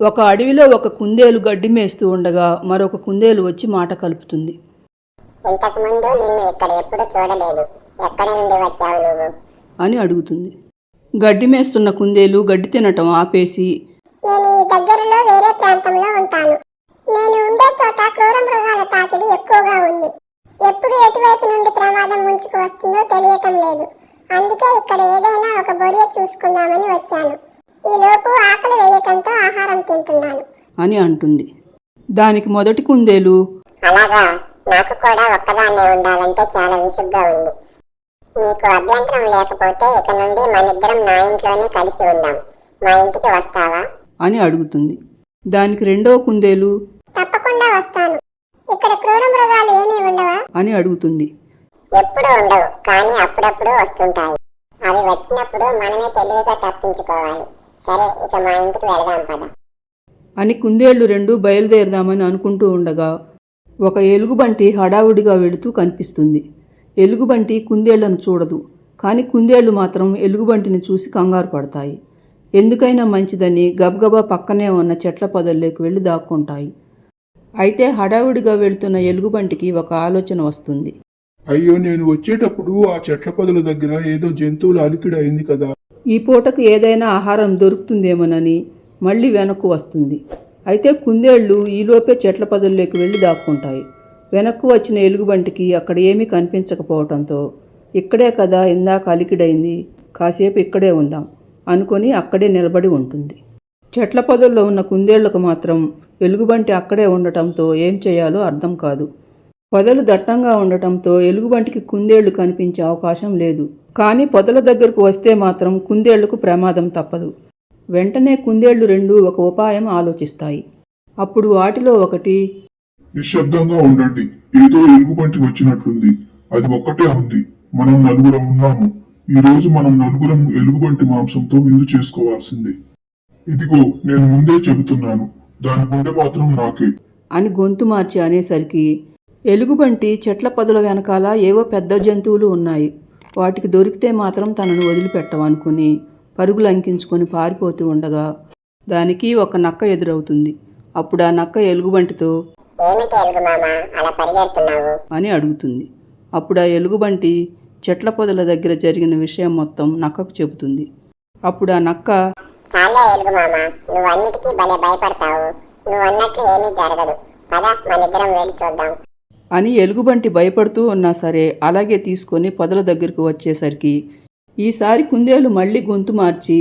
ఒక అడవిలో ఒక కుందేలు గడ్డి మేస్తూ ఉండగా మరొక కుందేలు వచ్చి మాట కలుపుతుంది. ఇంతకు ముందు నిన్ను ఇక్కడ ఎప్పుడు చూడలేదు. ఎక్కడి నుండి వచ్చావు నువ్వు? అని అడుగుతుంది. గడ్డి మేస్తున్న కుందేలు గడ్డి తినటం ఆపేసి నేను ఈ దగ్గరలో వేరే ప్రాంతంలో ఉంటాను. నేను ఉండే చోట క్రూర మృగాల తాకిడి ఎక్కువగా ఉంది. ఎప్పుడు ఎటువైపు నుండి ప్రమాదం ముంచుకు వస్తుందో తెలియటం లేదు. అందుకే ఇక్కడ ఏదైనా ఒక బొరియ చూసుకుందామని వచ్చాను. ఈ లోపు ఆకలి వేయటంతో ఆహారం తింటున్నాను. అని అంటుంది. దానికి మొదటి కుందేలు అలాగా? నాకు కూడా ఒక్కదాన్నే ఉండాలంటే చాలా విసుగ్గా ఉంది. నీకు అభ్యంతరం లేకపోతే ఇక నుండి మనిద్దరం నా ఇంట్లోనే కలిసి ఉందాం. మా ఇంటికి వస్తావా? అని అడుగుతుంది. దానికి రెండవ కుందేలు తప్పకుండా వస్తాను. ఇక్కడ క్రూర మృగాలు ఏమీ ఉండవా? అని అడుగుతుంది. ఎప్పుడు ఉండవు కానీ అప్పుడప్పుడు వస్తుంటాయి. అవి వచ్చినప్పుడు మనమే తెలివిగా తప్పించుకోవాలి. సరే ఇక మా ఇంటికి వెళదాం పద. అని కుందేళ్ళు రెండు బయలుదేరదామని అనుకుంటూ ఉండగా ఒక ఎలుగుబంటి హడావుడిగా వెళుతూ కనిపిస్తుంది. ఎలుగుబంటి కుందేళ్ళను చూడదు కానీ కుందేళ్ళు మాత్రం ఎలుగుబంటిని చూసి కంగారు పడతాయి. ఎందుకైనా మంచిదని గబగబా పక్కనే ఉన్న చెట్ల పొదల్లోకి వెళ్ళి దాక్కుంటాయి. అయితే హడావుడిగా వెళుతున్న ఎలుగుబంటికి ఒక ఆలోచన వస్తుంది. అయ్యో నేను వచ్చేటప్పుడు ఆ చెట్ల పొదల దగ్గర ఏదో జంతువుల అలికిడి అయింది కదా. ఈ పూటకు ఏదైనా ఆహారం దొరుకుతుందేమోనని మళ్ళీ వెనక్కు వస్తుంది. అయితే కుందేళ్ళు ఈలోపే చెట్ల పదుల్లోకి వెళ్ళి దాక్కుంటాయి. వెనక్కు వచ్చిన ఎలుగుబంటికి అక్కడ ఏమీ కనిపించకపోవటంతో ఇక్కడే కదా ఇందాక అలికిడైంది కాసేపు ఇక్కడే ఉందాం అనుకొని అక్కడే నిలబడి ఉంటుంది. చెట్ల పొదల్లో ఉన్న కుందేళ్ళకు మాత్రం ఎలుగుబంటి అక్కడే ఉండటంతో ఏం చేయాలో అర్థం కాదు. పొదలు దట్టంగా ఉండటంతో ఎలుగుబంటికి కుందేళ్ళు కనిపించే అవకాశం లేదు. కానీ పొదల దగ్గరకు వస్తే మాత్రం కుందేళ్ళకు ప్రమాదం తప్పదు. వెంటనే కుందేళ్ళు రెండు ఒక ఉపాయం ఆలోచిస్తాయి. అప్పుడు వాటిలో ఒకటి నిశ్శబ్దంగా ఉండండి. ఏదో ఎలుగుబంటి వచ్చినట్లుంది. అది ఒక్కటే ఉంది. మనం నలుగురం ఉన్నాము. ఈ రోజు మనం నలుగురం ఎలుగుబంటి మాంసంతో విందు చేసుకోవాల్సిందే. ఇదిగో నేను ముందే చెబుతున్నాను. దాని గుండె మాత్రం నాకే. అని గొంతు మార్చి అనేసరికి ఎలుగుబంటి చెట్ల పొదల వెనకాల ఏవో పెద్ద జంతువులు ఉన్నాయి. వాటికి దొరికితే మాత్రం తనను వదిలిపెట్టవనుకుని పరుగులు అంకించుకొని పారిపోతూ ఉండగా దానికి ఒక నక్క ఎదురవుతుంది. అప్పుడు ఆ నక్క ఎలుగుబంటితో అని అడుగుతుంది. అప్పుడు ఆ ఎలుగుబంటి చెట్ల పొదల దగ్గర జరిగిన విషయం మొత్తం నక్కకు చెబుతుంది. అప్పుడు ఆ నక్క చాలే ఎలుగు మామ నువ్వు అన్నిటికీ భలే భయపడతావు. నువ్వు అన్నట్లు ఏమీ జరగదు. పద మనిద్దరం వెళ్ళి చూద్దాం. అని ఎలుగుబంటి భయపడుతూ ఉన్నా సరే అలాగే తీసుకొని పొదల దగ్గరకు వచ్చేసరికి ఈసారి కుందేలు మళ్ళీ గొంతు మార్చి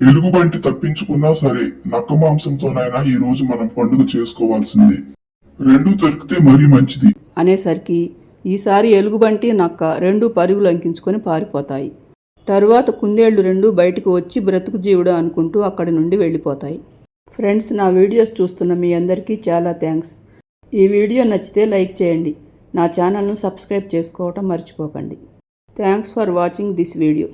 ఎలుగుబంటి తప్పించుకున్నా సరే నక్క మాంసంతోనైనా ఈ రోజు మనం పండుగ చేసుకోవాల్సిందే. రెండు దొరికితే మరీ మంచిది. అనేసరికి ఈసారి ఎలుగుబంటి నక్క రెండు పరుగులు అంకించుకొని పారిపోతాయి. తరువాత కుందేళ్ళు రెండు బయటకు వచ్చి బ్రతుకు జీవుడు అనుకుంటూ అక్కడి నుండి వెళ్ళిపోతాయి. ఫ్రెండ్స్ నా వీడియోస్ చూస్తున్న మీ అందరికీ చాలా థ్యాంక్స్. ఈ వీడియో నచ్చితే లైక్ చేయండి. నా ఛానల్ను సబ్స్క్రైబ్ చేసుకోవటం మర్చిపోకండి. Thanks for watching this video.